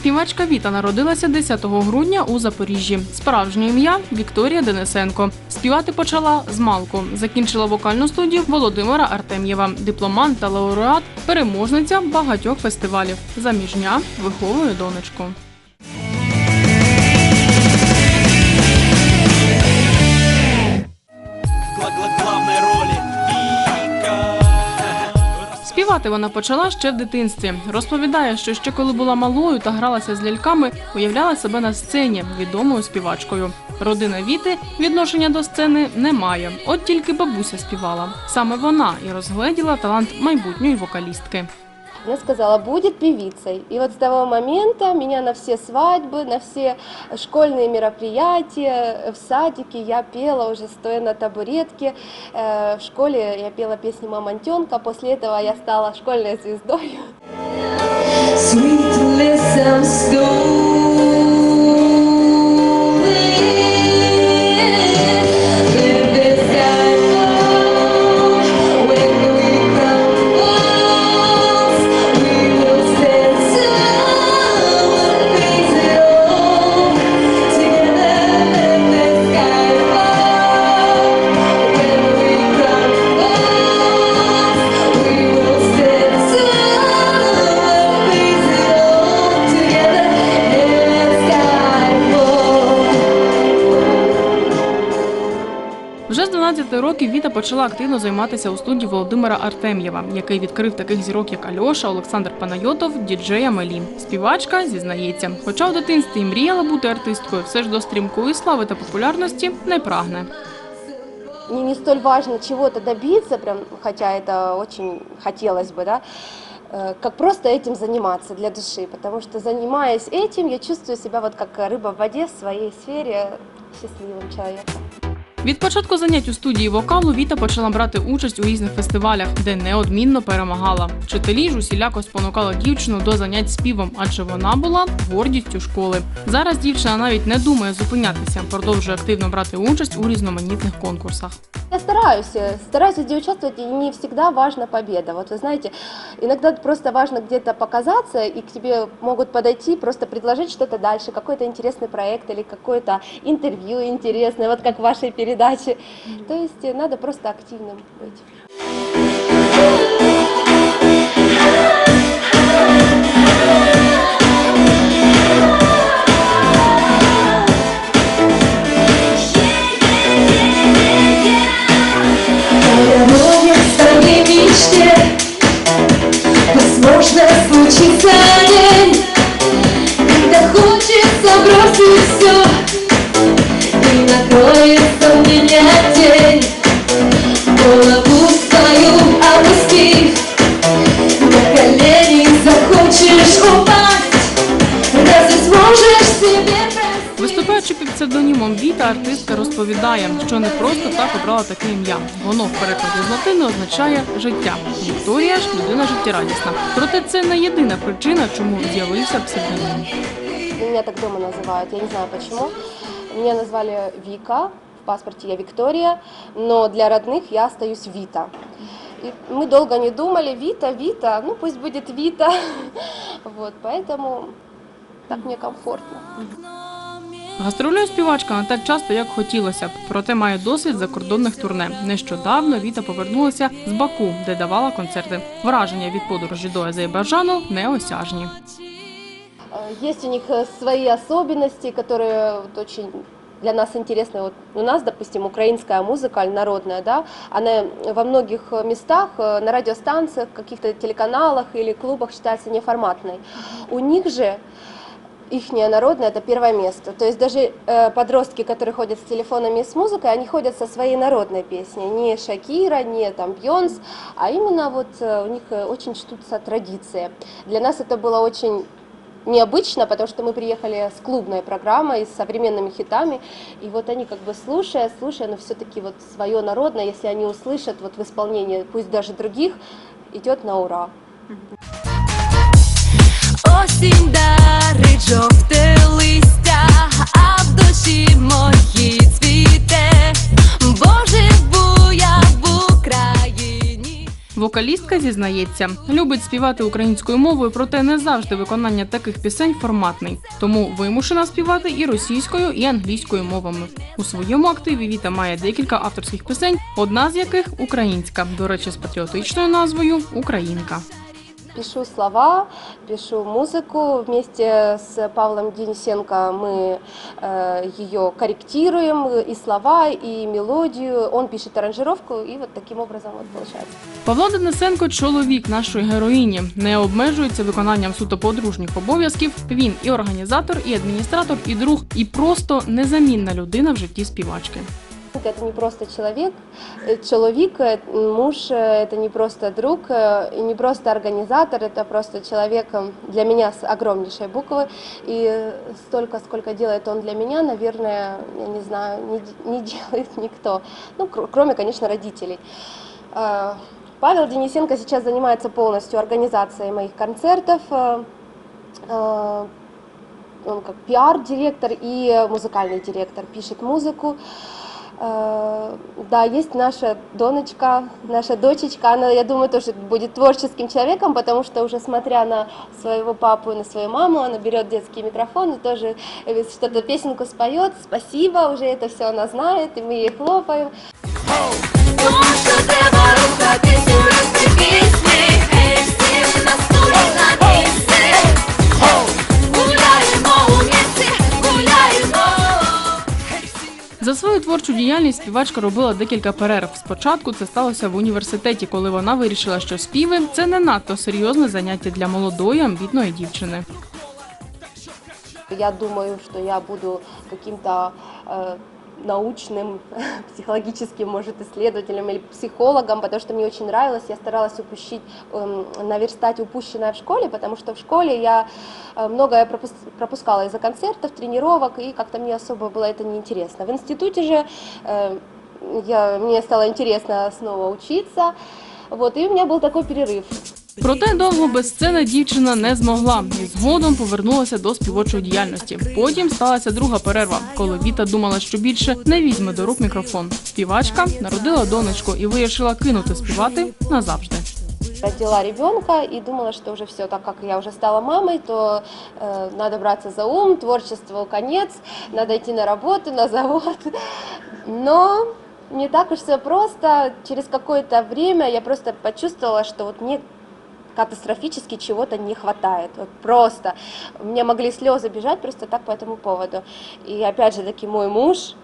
Співачка Віта народилася 10 грудня у Запоріжжі. Справжнє ім'я Вікторія Денисенко. Співати почала з малку. Закінчила вокальну студію Володимира Артем'єва, дипломант та лауреат, переможниця багатьох фестивалів. Заміжня виховує донечку. Співати вона почала ще в дитинстві. Розповідає, що ще коли була малою та гралася з ляльками, уявляла себе на сцені відомою співачкою. Родина Віти відношення до сцени не має. От тільки бабуся співала. Саме вона і розгледіла талант майбутньої вокалістки. Она сказала, будет певицей. И вот с того момента меня на все свадьбы, на все школьные мероприятия, в садике я пела уже стоя на табуретке. Э, В школе я пела песни «Мамонтенка», после этого я стала школьной звездой. Sweet років Віта почала активно займатися у студії Володимира Артем'єва, який відкрив таких зірок, як Альоша, Олександр Панайотов, діджей Амелі. Співачка зізнається, хоча в дитинстві й мріяла бути артисткою, все ж до стрімкої слави та популярності не прагне. Мне не столь важно чего-то добиться, прям, хотя это очень хотелось бы, да, э, как просто этим заниматься для души, потому что занимаясь этим, я чувствую себя вот как рыба в воде в своей сфере счастливым человеком. Від початку занять у студії вокалу Віта почала брати участь у різних фестивалях, де неодмінно перемагала. Вчителі ж усіляко спонукали дівчину до занять співом, адже вона була гордістю школи. Зараз дівчина навіть не думає зупинятися, продовжує активно брати участь у різноманітних конкурсах. Я стараюсь, э, стараюсь везде участвовать, и не всегда важна победа. Вот вы знаете, иногда просто важно где-то показаться, и к тебе могут подойти, просто предложить что-то дальше, какой-то интересный проект или какое-то интервью интересное, вот как в вашей передаче. То есть э, надо просто активным быть. Виступаючи під псевдонімом Віта, артистка розповідає, що не просто так обрала таке ім'я. Воно в перекладі з латини означає життя. Вікторія ж людина життєрадісна. Проте це не єдина причина, чому з'явився псевдонім. Меня так дома называют, я не знаю почему. Меня назвали Вика, в паспорте я Виктория, но для родных я остаюсь Вита. И мы долго не думали, Вита, Вита, ну пусть будет Вита. Вот, поэтому так мне комфортно. Гастролює співачка не так часто, як хотілося б, проте має досвід закордонних турне. Нещодавно Віта повернулася з Баку, де давала концерти. Враження від подорожі до Азербайджану неосяжні. Э, Есть у них э, свои особенности, которые вот очень для нас интересны. Вот у нас, допустим, украинская музыка народная, да, она во многих э, местах э, на радиостанциях, каких-то телеканалах или клубах считается неформатной. У них же ихняя народная это первое место. То есть даже э, подростки, которые ходят с телефонами и с музыкой, они ходят со своей народной песней. Не Шакира, не там Бьонс, а именно вот э, у них э, очень чтутся традиции. Для нас это было очень необычно, потому что мы приехали с клубной программой, с современными хитами, и вот они как бы слушая, слушая, но все-таки вот свое народное, если они услышат вот в исполнении, пусть даже других, идет на ура. Осінь листя, а в душі моїй цвіте, Боже буя в Україні. Вокалістка зізнається, любить співати українською мовою, проте не завжди виконання таких пісень форматний. Тому вимушена співати і російською, і англійською мовами. У своєму активі Віта має декілька авторських пісень, одна з яких українська, до речі, з патріотичною назвою Українка Пишу слова, пишу музыку. Вместе с Павлом Денисенко мы э, ее корректируем, и слова, и мелодию. Он пишет аранжировку, и вот таким образом вот получается. Павло Денисенко, чоловік нашої героїні, не обмежується виконанням суто подружніх обов'язків. Він і організатор, і адміністратор, і друг, і просто незамінна людина в житті співачки. Это не просто человек, э, человек, э, муж, э, это не просто друг, не просто организатор, это просто человек для меня с огромнейшей буквы. И столько, сколько делает он для меня, наверное, я не знаю, не, не делает никто. Ну, кр- кроме, конечно, родителей. Э, Павел Денисенко сейчас занимается полностью организацией моих концертов. э, Он как пиар-директор и музыкальный директор, пишет музыку. Э, Да, есть наша Доночка, наша дочечка, она, я думаю, тоже будет творческим человеком, потому что уже смотря на своего папу и на свою маму, она берет детский микрофон и тоже что-то песенку споет. Спасибо, уже это все она знает, и мы ей хлопаем. Тому творчу діяльність співачка робила декілька перерв. Спочатку це сталося в університеті, коли вона вирішила, що співи це не надто серйозне заняття для молодої амбітної дівчини. Я думаю, що я буду каким-то э, научным, психологическим, может, исследователем или психологом, потому что мне очень нравилось. Я старалась упущить, эм, наверстать упущенное в школе, потому что в школе я э, многое пропус- пропускала из-за концертов, тренировок, и как-то мне особо было это неинтересно. В институте же э, я, мне стало интересно снова учиться, вот, и у меня был такой перерыв. Проте довго без сцени дівчина не змогла і згодом повернулася до співочої діяльності. Потім сталася друга перерва, коли Віта думала, що більше не візьме до рук мікрофон. Співачка народила донечку і вирішила кинути співати назавжди. родила ребенка и думала, что уже все, так как я уже стала мамой, то э, надо браться за ум, творчеству конец, надо идти на работу, на завод. Но не так уж все просто. Через какое-то время я просто почувствовала, что вот мне катастрофически чего-то не хватает. Вот просто. Меня могли слезы бежать просто так по этому поводу. И опять же таки мой муж,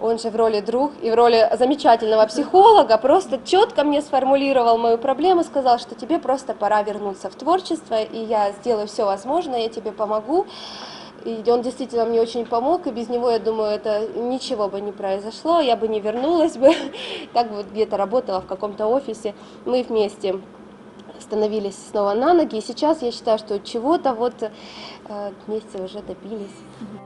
он же в роли друг и в роли замечательного психолога просто четко мне сформулировал мою проблему, сказал, что тебе просто пора вернуться в творчество, и я сделаю все возможное, я тебе помогу. И он действительно мне очень помог, и без него, я думаю, это ничего бы не произошло, я бы не вернулась бы, так вот где-то работала в каком-то офисе. Мы вместе становились снова на ноги, и сейчас я считаю, что чего-то вот э, вместе уже добились.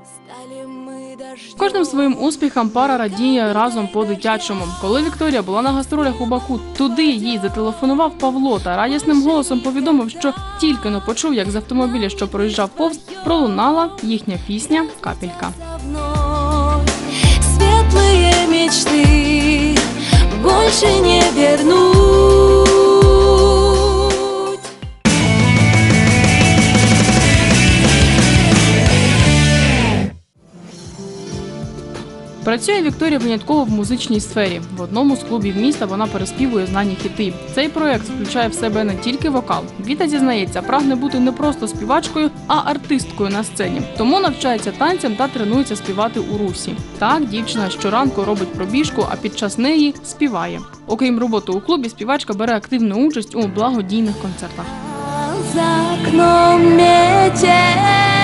Стали ми дождем. Кожним своїм успіхом пара радіє разом по-дитячому. Коли Вікторія була на гастролях у Баку, туди їй зателефонував Павло та радісним голосом повідомив, що тільки но почув, як з автомобіля, що проїжджав повз, пролунала їхня пісня Капелька. давно Светлые мечты больше не вернуть Працює Вікторія винятково в музичній сфері. В одному з клубів міста вона переспівує знані хіти. Цей проект включає в себе не тільки вокал. Віта зізнається, прагне бути не просто співачкою, а артисткою на сцені. Тому навчається танцям та тренується співати у русі. Так, дівчина щоранку робить пробіжку, а під час неї співає. Окрім роботи у клубі, співачка бере активну участь у благодійних концертах. За окном метель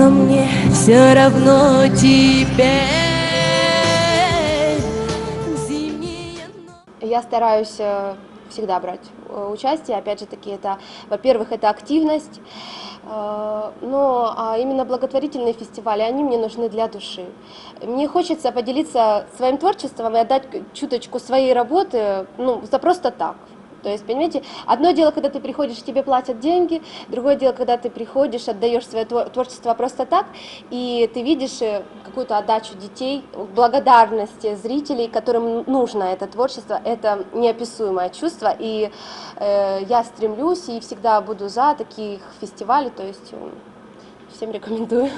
Но мне все равно теперь Я стараюсь э, всегда брать э, участие. Опять же таки, это, во-первых, это активность. Э, Но а именно благотворительные фестивали, они мне нужны для души. Мне хочется поделиться своим творчеством и отдать чуточку своей работы, ну, за просто так. То есть, понимаете, одно дело, когда ты приходишь, тебе платят деньги, другое дело, когда ты приходишь, отдаешь свое твор- творчество просто так, и ты видишь э, какую-то отдачу детей, благодарность зрителей, которым нужно это творчество, это неописуемое чувство, и э, я стремлюсь и всегда буду за таких фестивалей, то есть э, всем рекомендую.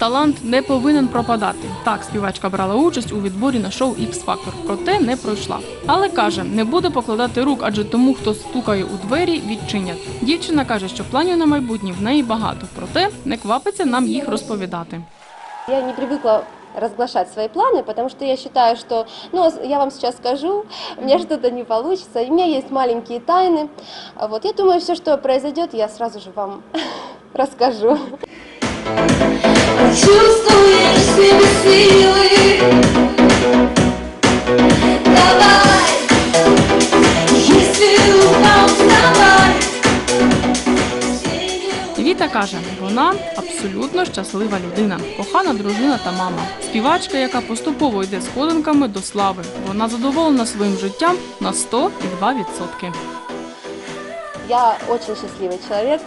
Талант не повинен пропадати. Так, співачка брала участь у відборі на шоу X Factor, проте не пройшла. Але каже, не буде покладати рук, адже тому, хто стукає у двері, відчинять. Дівчина каже, що планів на майбутнє в неї багато, проте не квапиться нам їх розповідати. Я не привыкла разглашать свои планы, потому что я считаю, что, ну, я вам сейчас скажу, у меня что-то не получится, и у меня есть маленькие тайны. А Вот, я думаю, все, что произойдет, я сразу же вам расскажу. Чувствуешь себе силы Давай Если упал, вставай Віта каже, вона абсолютно щаслива людина, кохана дружина та мама. Співачка, яка поступово йде сходинками до слави. Вона задоволена своїм життям на 102%. Я очень счастливый человек.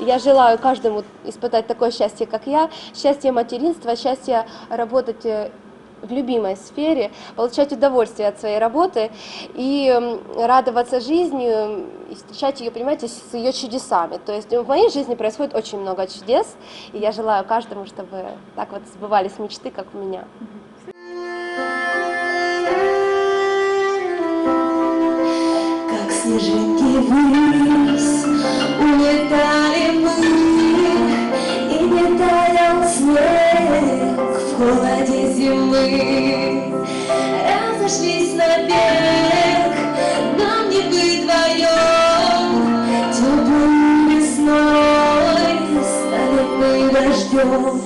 Я желаю каждому испытать такое счастье, как я. Счастье материнства, счастье работать э, в любимой сфере, получать удовольствие от своей работы и радоваться жизни и встречать ее, понимаете, с ее чудесами. То есть в моей жизни происходит очень много чудес, и я желаю каждому, чтобы так вот сбывались мечты, как у меня. Снежинки ввысь Улетали мы И не таял снег В холоде зимы Разошлись на бег Нам не быть вдвоем Теплой весной Стали мы дождем